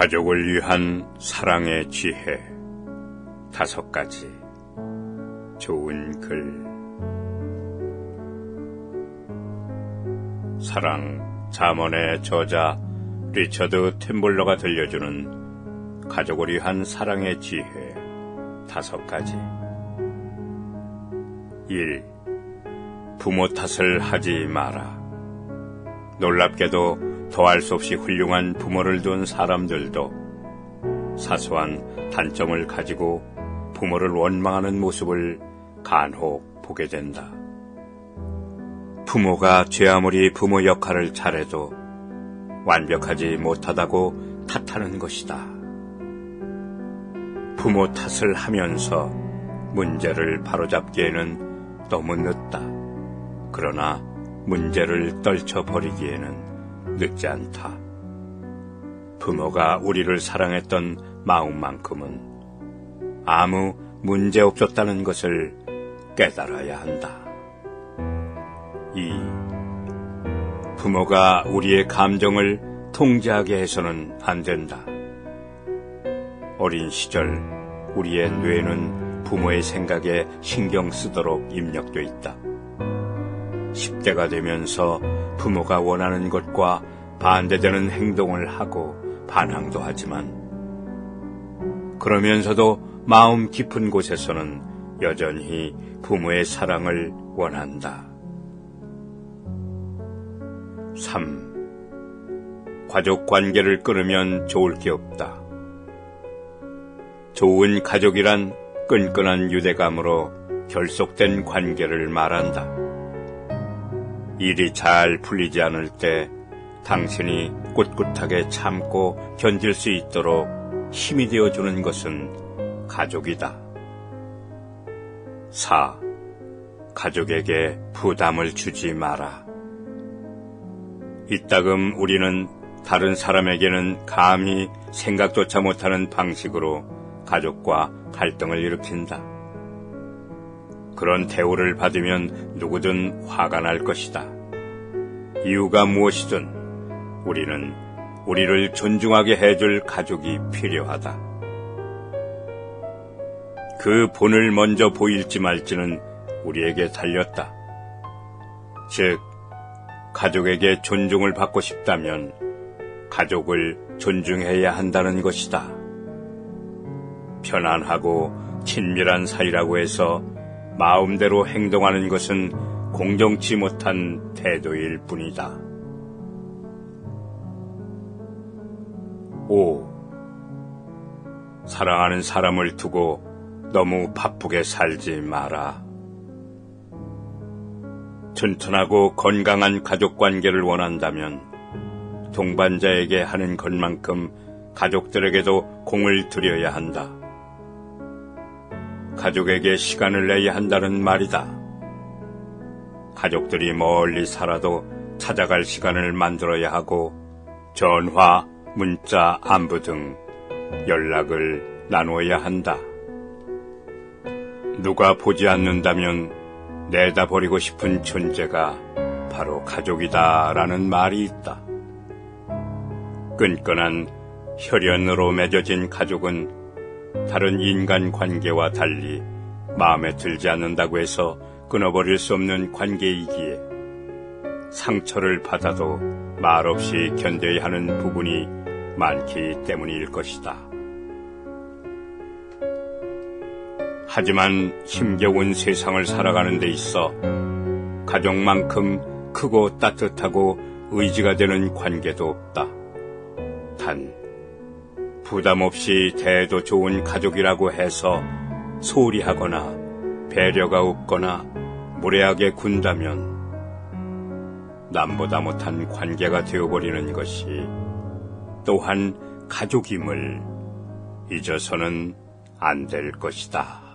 가족을 위한 사랑의 지혜 다섯 가지 좋은 글 사랑 자문의 저자 리처드 템블러가 들려주는 가족을 위한 사랑의 지혜 다섯 가지 1. 부모 탓을 하지 마라. 놀랍게도 더할 수 없이 훌륭한 부모를 둔 사람들도 사소한 단점을 가지고 부모를 원망하는 모습을 간혹 보게 된다. 부모가 죄 아무리 부모 역할을 잘해도 완벽하지 못하다고 탓하는 것이다. 부모 탓을 하면서 문제를 바로잡기에는 너무 늦다. 그러나 문제를 떨쳐버리기에는 늦지 않다. 부모가 우리를 사랑했던 마음만큼은 아무 문제 없었다는 것을 깨달아야 한다. 2. 부모가 우리의 감정을 통제하게 해서는 안 된다. 어린 시절 우리의 뇌는 부모의 생각에 신경 쓰도록 입력돼 있다. 10대가 되면서 부모가 원하는 것과 반대되는 행동을 하고 반항도 하지만 그러면서도 마음 깊은 곳에서는 여전히 부모의 사랑을 원한다. 3. 가족 관계를 끊으면 좋을 게 없다. 좋은 가족이란 끈끈한 유대감으로 결속된 관계를 말한다. 일이 잘 풀리지 않을 때 당신이 꿋꿋하게 참고 견딜 수 있도록 힘이 되어주는 것은 가족이다. 4. 가족에게 부담을 주지 마라. 이따금 우리는 다른 사람에게는 감히 생각조차 못하는 방식으로 가족과 갈등을 일으킨다. 그런 대우를 받으면 누구든 화가 날 것이다. 이유가 무엇이든 우리는 우리를 존중하게 해줄 가족이 필요하다. 그 본을 먼저 보일지 말지는 우리에게 달렸다. 즉, 가족에게 존중을 받고 싶다면 가족을 존중해야 한다는 것이다. 편안하고 친밀한 사이라고 해서 마음대로 행동하는 것은 공정치 못한 태도일 뿐이다. 5. 사랑하는 사람을 두고 너무 바쁘게 살지 마라. 튼튼하고 건강한 가족 관계를 원한다면 동반자에게 하는 것만큼 가족들에게도 공을 들여야 한다. 가족에게 시간을 내야 한다는 말이다. 가족들이 멀리 살아도 찾아갈 시간을 만들어야 하고 전화, 문자, 안부 등 연락을 나누어야 한다. 누가 보지 않는다면 내다버리고 싶은 존재가 바로 가족이다라는 말이 있다. 끈끈한 혈연으로 맺어진 가족은 다른 인간 관계와 달리 마음에 들지 않는다고 해서 끊어버릴 수 없는 관계이기에 상처를 받아도 말없이 견뎌야 하는 부분이 많기 때문일 것이다. 하지만 힘겨운 세상을 살아가는 데 있어 가족만큼 크고 따뜻하고 의지가 되는 관계도 없다. 단, 부담 없이 대도 좋은 가족이라고 해서 소홀히 하거나 배려가 없거나 무례하게 군다면 남보다 못한 관계가 되어버리는 것이 또한 가족임을 잊어서는 안 될 것이다.